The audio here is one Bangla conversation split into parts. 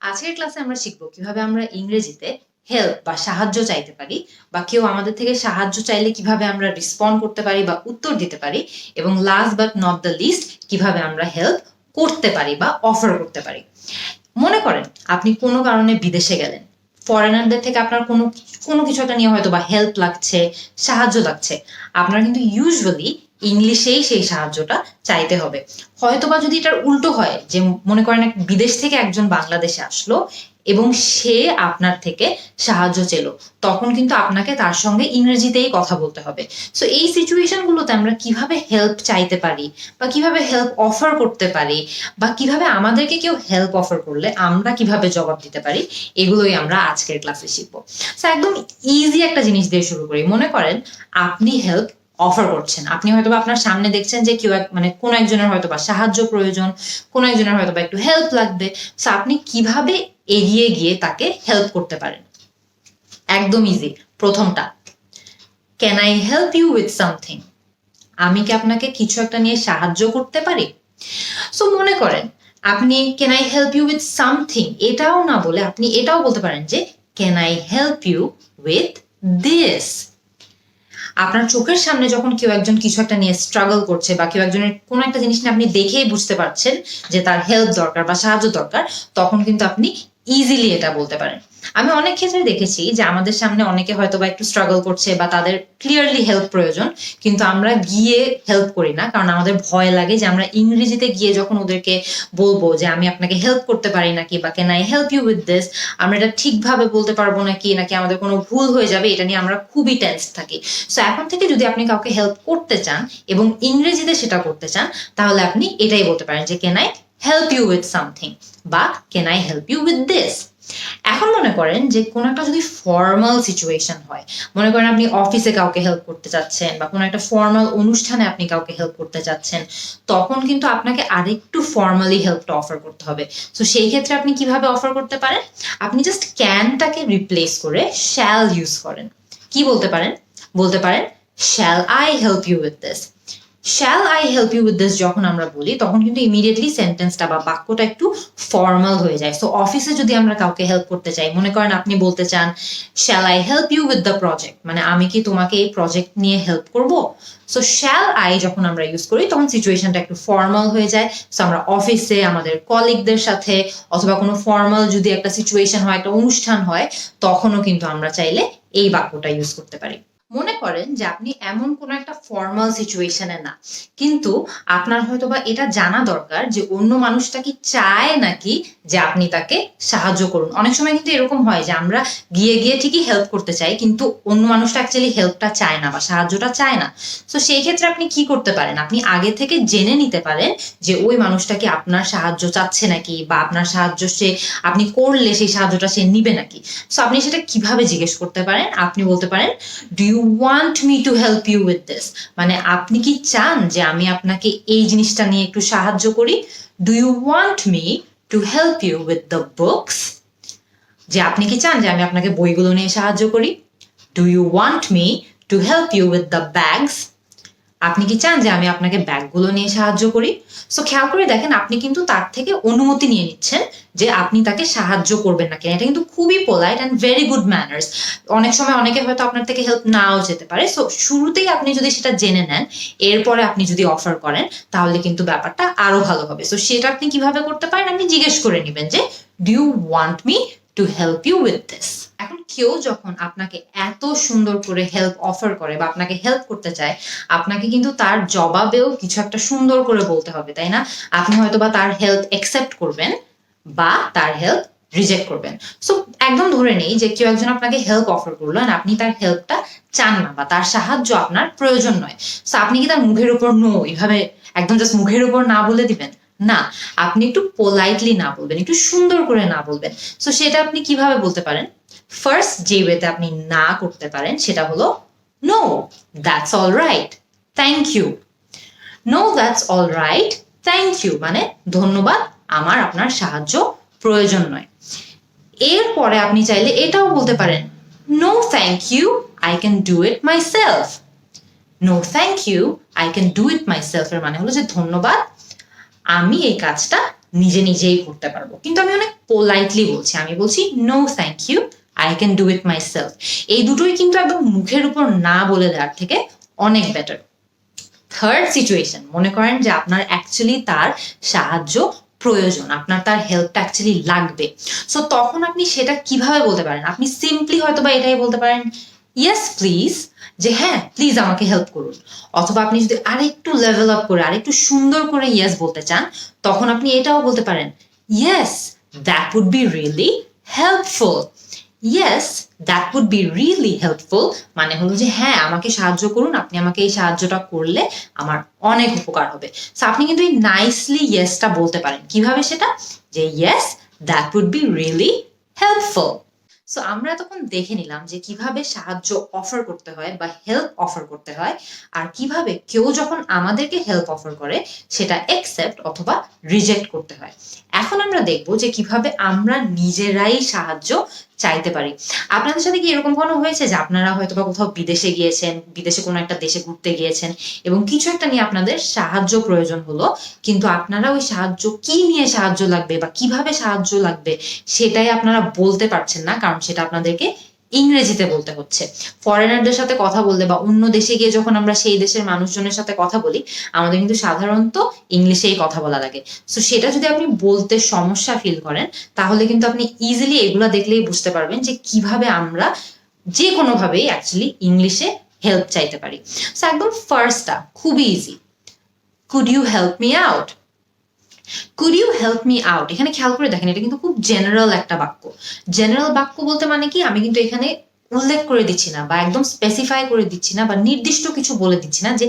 আজকের ক্লাসে আমরা শিখব কীভাবে আমরা ইংরেজিতে হেল্প বা সাহায্য চাইতে পারি বা কেউ আমাদের থেকে সাহায্য চাইলে কীভাবে আমরা রেসপন্ড করতে পারি বা উত্তর দিতে পারি এবং last but not the least কীভাবে আমরা হেল্প করতে পারি বা অফার করতে পারি। মনে করেন, আপনি কোনো কারণে বিদেশে গেলেন। ফরেনারদের থেকে আপনার কোনো কোনো কিছু একটা নিয়ে হয়তো বা হেল্প লাগছে, সাহায্য লাগছে। আপনার কিন্তু ইউজুয়ালি ইংলিশেই সেই সাহায্যটা চাইতে হবে। হয়তোবা যদি এটার উল্টো হয়, যে মনে করেন বিদেশ থেকে একজন বাংলাদেশে আসলো এবং সে আপনার থেকে সাহায্য চেলো, তখন কিন্তু আপনাকে তার সঙ্গে ইংরেজিতেই কথা বলতে হবে। সো এই সিচুয়েশনগুলোতে আমরা কীভাবে হেল্প চাইতে পারি বা কীভাবে হেল্প অফার করতে পারি বা কীভাবে আমাদেরকে কেউ হেল্প অফার করলে আমরা কীভাবে জবাব দিতে পারি, এগুলোই আমরা আজকের ক্লাসে শিখব। সো একদম ইজি একটা জিনিস দিয়ে শুরু করি। মনে করেন, আপনি হেল্প অফার করছেন। আপনি হয়তো আপনার সামনে দেখছেন যে কেউ মানে কোন একজনের হয়তো বা সাহায্য প্রয়োজন, কোন একজনের হয়তো বা একটু হেল্প লাগবে। সো আপনি কীভাবে এগিয়ে গিয়ে তাকে হেল্প করতে পারেন? একদম ইজি প্রথমটা can I help you with something আমি কি আপনাকে কিছু একটা নিয়ে সাহায্য করতে পারি? সো মনে করেন, আপনি can I help you with something এটাও না বলে আপনি এটাও বলতে পারেন যে can I help you with this আপনার চোখের সামনে যখন কেউ একজন কিছু একটা নিয়ে স্ট্রাগল করছে বা কেউ একজনের কোনো একটা জিনিস নিয়ে আপনি দেখেই বুঝতে পারছেন যে তার হেল্প দরকার বা সাহায্য দরকার, তখন কিন্তু আপনি ইজিলি এটা বলতে পারেন। আমি অনেক ক্ষেত্রে দেখেছি যে আমাদের সামনে অনেকে হয়তো বা একটু স্ট্রাগল করছে বা তাদের ক্লিয়ারলি হেল্প প্রয়োজন, কিন্তু আমরা গিয়ে হেল্প করি না, কারণ আমাদের ভয় লাগে যে আমরা ইংরেজিতে গিয়ে যখন ওদেরকে বলব যে আমি আপনাকে হেল্প করতে পারি নাকি বা can I help you with this আমরা এটা ঠিকভাবে বলতে পারব নাকি নাকি আমাদের কোনো ভুল হয়ে যাবে, এটা নিয়ে আমরা খুবই টেন্স থাকি। সো এখন থেকে যদি আপনি কাউকে হেল্প করতে চান এবং ইংরেজিতে সেটা করতে চান, তাহলে আপনি এটাই বলতে পারেন যে can I help you with something বা can I help you with this এখন মনে করেন যে কোনো একটা যদি ফর্মাল সিচুয়েশন হয়, মনে করেন আপনি অফিসে কাউকে হেল্প করতে চাচ্ছেন বা কোনো একটা ফর্মাল অনুষ্ঠানে আপনি কাউকে হেল্প করতে চাচ্ছেন, তখন কিন্তু আপনাকে আরেকটু ফর্মালি হেল্পটা অফার করতে হবে। তো সেই ক্ষেত্রে আপনি কীভাবে অফার করতে পারেন? আপনি জাস্ট ক্যানটাকে রিপ্লেস করে শ্যাল ইউজ করেন। কি বলতে পারেন? বলতে পারেন shall I help you with this shall I help you with this যখন আমরা বলি, তখন কিন্তু ইমিডিয়েটলি সেন্টেন্সটা বা বাক্যটা একটু ফর্মাল হয়ে যায়। সো অফিসে যদি আমরা কাউকে হেল্প করতে চাই, মনে করেন আপনি বলতে চান shall I help you with the project মানে আমি কি তোমাকে এই প্রজেক্ট নিয়ে হেল্প করব? সো শ্যাল আই যখন আমরা ইউজ করি, তখন সিচুয়েশনটা একটু ফর্মাল হয়ে যায়। সো আমরা অফিসে আমাদের কলিগদের সাথে, অথবা কোনো ফর্মাল যদি একটা সিচুয়েশন হয়, একটা অনুষ্ঠান হয়, তখনও কিন্তু আমরা চাইলে এই বাক্যটা ইউজ করতে পারি। মনে করেন যে আপনি এমন কোনো একটা ফর্মাল সিচুয়েশনে না। কিন্তু আপনার হয়তো বা এটা জানা দরকার যে অন্য মানুষটা কি চায় নাকি যে আপনি তাকে সাহায্য করুন। অনেক সময় কিন্তু এরকম হয় যে আমরা গিয়ে গিয়ে ঠিকই হেল্প করতে চাই, কিন্তু অন্য মানুষটা অ্যাকচুয়ালি হেল্পটা চায় না বা সাহায্যটা চায় না। তো সেই ক্ষেত্রে আপনি কি করতে পারেন? আপনি আগে থেকে জেনে নিতে পারেন যে ওই মানুষটা কি আপনার সাহায্য চাচ্ছে নাকি বা আপনার সাহায্য সে আপনি করলে সেই সাহায্যটা সে নিবে নাকি। সো আপনি সেটা কীভাবে জিজ্ঞেস করতে পারেন? আপনি বলতে পারেন do you want me to help you with this মানে আপনি কি চান যে আমি আপনাকে এই জিনিসটা নিয়ে একটু সাহায্য করি? Do you want me to help you with the books যে আপনি কি চান যে আমি আপনাকে বইগুলো নিয়ে সাহায্য করি? Do you want me to help you with the bags আপনি কি চান যে আমি আপনাকে ব্যাগগুলো নিয়ে সাহায্য করি? সো খেয়াল করে দেখেন, আপনি কিন্তু তার থেকে অনুমতি নিয়ে নিচ্ছেন যে আপনি তাকে সাহায্য করবেন না কেন। এটা কিন্তু খুবই polite and very good manners অনেক সময় অনেকে হয়তো আপনার থেকে হেল্প নাও যেতে পারে। সো শুরুতেই আপনি যদি সেটা জেনে নেন, এরপরে আপনি যদি অফার করেন, তাহলে কিন্তু ব্যাপারটা আরও ভালো হবে। সো সেটা আপনি কীভাবে করতে পারেন, আপনি জিজ্ঞেস করে নেবেন যে do you want me to help you with this এখন কেউ যখন আপনাকে এত সুন্দর করে হেল্প অফার করে বা আপনাকে হেল্প করতে চায়, আপনাকে কিন্তু তার জবাবেও কিছু একটা সুন্দর করে বলতে হবে, তাই না? আপনি হয়তো বা তার হেল্প একসেপ্ট করবেন বা তার হেল্প রিজেক্ট করবেন। সো একদম ধরে নেই যে কেউ একজন আপনাকে হেল্প অফার করল আপনি তার হেল্পটা চান না বা তার সাহায্য আপনার প্রয়োজন নয়। সো আপনি কি তার মুখের উপর নো এইভাবে একদম জাস্ট মুখের উপর না বলে দিবেন? না, আপনি একটু পোলাইটলি না বলবেন, একটু সুন্দর করে না বলবেন। সো সেটা আপনি কীভাবে বলতে পারেন? ফার্স্ট যে ওয়েতে আপনি না করতে পারেন, সেটা হলো no that's all right thank you no that's all right thank you মানে ধন্যবাদ, আমার, আপনার সাহায্য প্রয়োজন নয়। এরপরে আপনি চাইলে এটাও বলতে পারেন no thank you I can do it myself no thank you I can do it myself এর মানে হলো যে ধন্যবাদ আমি এই কাজটা নিজে নিজেই করতে পারব। কিন্তু আমি অনেক পোলাইটলি বলছি। আমি বলছি no thank you I can do it myself এই দুটোই কিন্তু একদম মুখের উপর না বলে দেওয়ার থেকে অনেক বেটার থার্ড সিচুয়েশন মনে করেন যে আপনার অ্যাকচুয়ালি তার সাহায্য প্রয়োজন, আপনার তার হেল্পটা অ্যাকচুয়ালি লাগবে। সো তখন আপনি সেটা কীভাবে বলতে পারেন? আপনি সিম্পলি হয়তো বা এটাই বলতে পারেন ইয়েস প্লিজ যে হ্যাঁ প্লিজ আমাকে হেল্প করুন। অথবা আপনি যদি আরেকটু লেভেল আপ করে, আরেকটু সুন্দর করে ইয়েস বলতে চান, তখন আপনি এটাও বলতে পারেন yes that would be really helpful yes that would be really helpful মানে হলো যে হ্যাঁ আমাকে সাহায্য করুন, আপনি আমাকে এই সাহায্যটা করলে আমার অনেক উপকার হবে। সো আপনি কিন্তু এই নাইসলি ইয়েসটা বলতে পারেন। কীভাবে সেটা? যে yes that would be really helpful so আমরা তখন দেখে নিলাম যে কীভাবে সাহায্য অফার করতে হয় বা হেল্প অফার করতে হয় আর কীভাবে কেউ যখন আমাদেরকে হেল্প অফার করে, সেটা অ্যাকসেপ্ট অথবা রিজেক্ট করতে হয়। এখন আমরা দেখব যে কীভাবে আমরা নিজেরাই সাহায্য চাইতে পারি। আপনাদের সাথে কি এরকম কোনো হয়েছে যে আপনারা হয়তো বা কোথাও বিদেশে গিয়েছেন, বিদেশে কোনো একটা দেশে ঘুরতে গিয়েছেন এবং কিছু একটা নিয়ে আপনাদের সাহায্য প্রয়োজন হলো, কিন্তু আপনারা ওই সাহায্য কি নিয়ে সাহায্য লাগবে বা কীভাবে সাহায্য লাগবে সেটাই আপনারা বলতে পারছেন না, কারণ সেটা আপনাদেরকে ইংরেজিতে বলতে হচ্ছে। ফরেনারদের সাথে কথা বললে বা অন্য দেশে গিয়ে যখন আমরা সেই দেশের মানুষজনের সাথে কথা বলি, আমাদের কিন্তু সাধারণত ইংলিশেই কথা বলা লাগে। সো সেটা যদি আপনি বলতে সমস্যা ফিল করেন, তাহলে কিন্তু আপনি ইজিলি এগুলা দেখলেই বুঝতে পারবেন যে কীভাবে আমরা যে কোনোভাবেই অ্যাকচুয়ালি ইংলিশে হেল্প চাইতে পারি। সো একদম ফার্স্টটা খুবই easy could you help me out could you help me out এখানে খেয়াল করে দেখেন, এটা কিন্তু খুব জেনারেল একটা বাক্য। জেনারেল বাক্য বলতে মানে কি? আমি কিন্তু এখানে উল্লেখ করে দিচ্ছি না বা একদম স্পেসিফাই করে দিচ্ছি না বা নির্দিষ্ট কিছু বলে দিচ্ছি না যে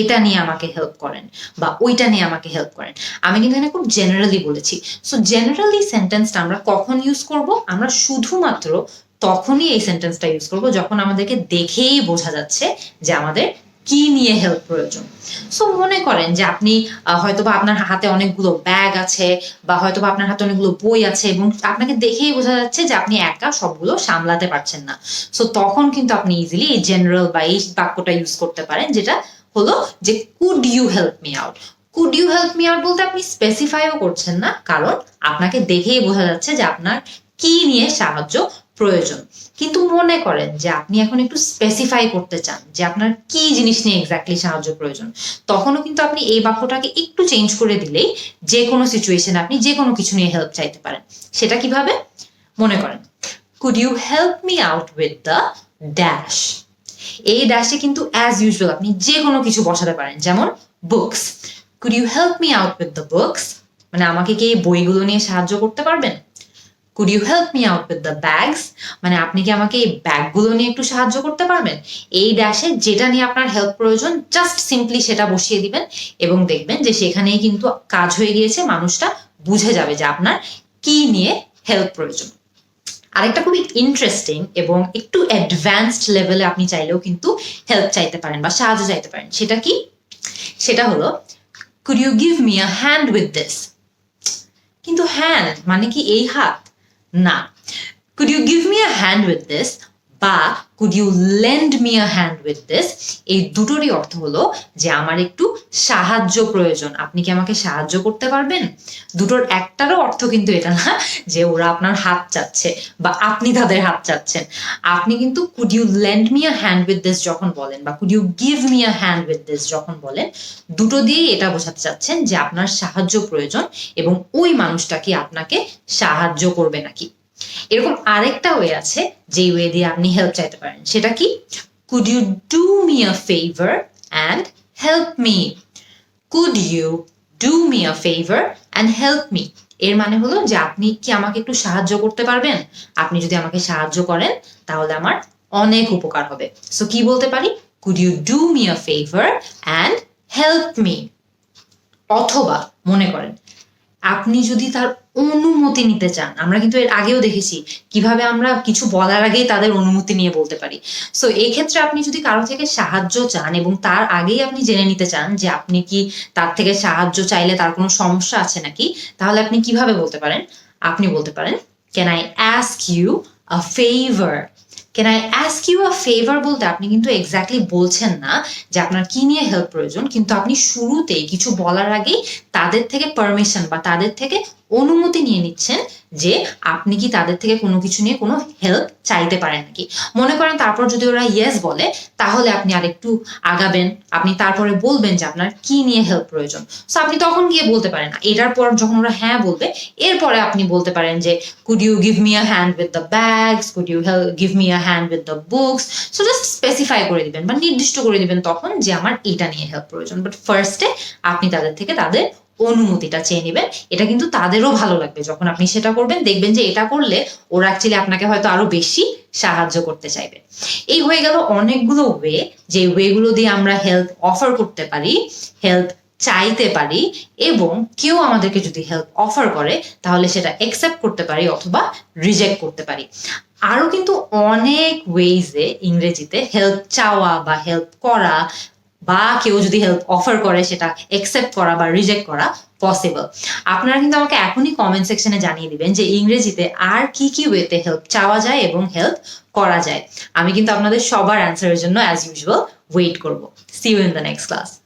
এটা নিয়ে আমাকে হেল্প করেন বা ওইটা নিয়ে আমাকে হেল্প করেন। আমি কিন্তু এখানে খুব জেনারেলি বলেছি। সো জেনারেলি সেন্টেন্সটা আমরা কখন ইউজ করব? আমরা শুধুমাত্র তখনই এই সেন্টেন্সটা ইউজ করব যখন আমাদেরকে দেখেই বোঝা যাচ্ছে যে আমাদের কি নিয়ে হেল্প প্রয়োজন? সো মনে করেন যে আপনি আহ, হয়তোবা আপনার হাতে অনেকগুলো ব্যাগ আছে বা হয়তোবা আপনার হাতে অনেকগুলো বই আছে এবং আপনাকে দেখেই বোঝা যাচ্ছে যে আপনি একা সবগুলো সামলাতে পারছেন না। সো তখন কিন্তু আপনি ইজিলি এই জেনারেল বা এই বাক্যটা ইউজ করতে পারেন যেটা হলো যে could you help me out could you help me out বলতে আপনি স্পেসিফাইও করছেন না কারণ আপনাকে দেখেই বোঝা যাচ্ছে যে আপনার কি নিয়ে সাহায্য প্রয়োজন। কিন্তু মনে করেন যে আপনি এখন একটু স্পেসিফাই করতে চান যে আপনার কি জিনিস নিয়ে এক্স্যাক্টলি সাহায্য প্রয়োজন, তখনও কিন্তু আপনি এই বাক্যটাকে একটু চেঞ্জ করে দিলেই যে কোনো সিচুয়েশনে আপনি যে কোনো কিছু নিয়ে হেল্প চাইতে পারেন। সেটা কীভাবে? মনে করেন could you help me out with the dash এই ড্যাশে কিন্তু অ্যাজ ইউজুয়াল আপনি যে কোনো কিছু বসাতে পারেন, যেমন books could you help me out with the books মানে আমাকে কি এই বইগুলো নিয়ে সাহায্য করতে পারবেন? Could you help me out with the bags মানে আপনি কি আমাকে এই ব্যাগগুলো নিয়ে একটু সাহায্য করতে পারবেন? এই ড্যাশে যেটা নিয়ে আপনার হেল্প প্রয়োজন জাস্ট সিম্পলি সেটা বসিয়ে দিবেন এবং দেখবেন যে সেখানেই কিন্তু কাজ হয়ে গিয়েছে, মানুষটা বুঝে যাবে যে আপনার কি নিয়ে হেল্প প্রয়োজন। আরেকটা খুবই ইন্টারেস্টিং এবং একটু অ্যাডভান্সড লেভেলে আপনি চাইলেও কিন্তু হেল্প চাইতে পারেন বা সাহায্য চাইতে পারেন। সেটা কি? সেটা হলো could you give me a hand with this কিন্তু হ্যান্ড মানে কি এই হাত? Now, could you give me a hand with this? বা could you lend me a hand with this এই দুটোরই অর্থ হলো যে আমার একটু সাহায্য প্রয়োজন। আপনি কি আমাকে সাহায্য করতে পারবেন? দুটোর একটারও অর্থ কিন্তু এটা না, যে ওরা আপনার হাত চাচ্ছে বা আপনি তাদের হাত চাচ্ছেন। আপনি কিন্তু could you lend me a hand with this যখন বলেন বা could you give me a hand with this যখন বলেন, দুটো দিয়েই এটা বোঝাতে চাচ্ছেন যে আপনার সাহায্য প্রয়োজন এবং ওই মানুষটা কি আপনাকে সাহায্য করবে নাকি? এরকম আরেকটা ওয়ে আছে যে ওয়ে দিয়ে আপনি হেল্প চাইতে পারেন। সেটা কি? Could you do me a favour and help me could you do me a favour and help me এর মানে হলো যে আপনি কি আমাকে একটু সাহায্য করতে পারবেন? আপনি যদি আমাকে সাহায্য করেন, তাহলে আমার অনেক উপকার হবে। সো কি বলতে পারি? Could you do me a favour and help me অথবা, মনে করেন, আপনি যদি তার অনুমতি নিতে চান। আমরা কিন্তু এর আগেও দেখেছি কীভাবে আমরা কিছু বলার আগেই তাদের অনুমতি নিয়ে বলতে পারি। সো এই ক্ষেত্রে আপনি যদি কারও থেকে সাহায্য চান এবং তার আগেই আপনি জেনে নিতে চান যে আপনি কি তার থেকে সাহায্য চাইলে তার কোনো সমস্যা আছে নাকি, তাহলে আপনি কীভাবে বলতে পারেন? আপনি বলতে পারেন can I ask you a favour can I ask you a favour বলতে আপনি কিন্তু এক্স্যাক্টলি বলছেন না যে আপনার কি নিয়ে হেল্প প্রয়োজন, কিন্তু আপনি শুরুতেই কিছু বলার আগেই তাদের থেকে পারমিশন বা তাদের থেকে অনুমতি নিয়ে নিচ্ছেন যে আপনি কি তাদের থেকে কোনো কিছু নিয়ে কোনো হেল্প চাইতে পারেন নাকি? মনে করেন তারপর যদি ওরা ইয়েস বলে, তাহলে আপনি আরেকটু আগাবেন। আপনি তারপরে বলবেন যে আপনার কি নিয়ে হেল্প প্রয়োজন। সো আপনি তখন গিয়ে বলতে পারেন না। এটার পর যখন ওরা হ্যাঁ বলবে, এরপরে আপনি বলতে পারেন যে could you give me a hand with the bags could you give me a hand with the books so just specify করে দিবেন বা নির্দিষ্ট করে দিবেন তখন যে আমার এটা নিয়ে হেল্প প্রয়োজন। বাট ফার্স্টে আপনি তাদের থেকে তাদের অনুমতিটা চেয়ে নেবেন, এটা কিন্তু তাদেরও ভালো লাগবে। যখন আপনি সেটা করবেন, দেখবেন যে এটা করলে ওরা অ্যাকচুয়ালি আপনাকে হয়তো আরও বেশি সাহায্য করতে চাইবে। এই হয়ে গেল অনেকগুলো ওয়ে যে ওয়েগুলো দিয়ে আমরা হেল্প অফার করতে পারি হেল্প চাইতে পারি, এবং কেউ আমাদেরকে যদি হেল্প অফার করে, তাহলে সেটা একসেপ্ট করতে পারি অথবা রিজেক্ট করতে পারি। আরও কিন্তু অনেক ওয়েজে ইংরেজিতে হেল্প চাওয়া বা হেল্প করা বা কেউ যদি হেল্প অফার করে সেটা একসেপ্ট করা বা রিজেক্ট করা পসিবল আপনারা কিন্তু আমাকে এখনই কমেন্ট সেকশনে জানিয়ে দিবেন যে ইংরেজিতে আর কি কি ওয়েতে হেল্প চাওয়া যায় এবং হেল্প করা যায়। আমি কিন্তু আপনাদের সবার অ্যান্সারের জন্য অ্যাজ ইউজুয়াল ওয়েট করব। See you in the next class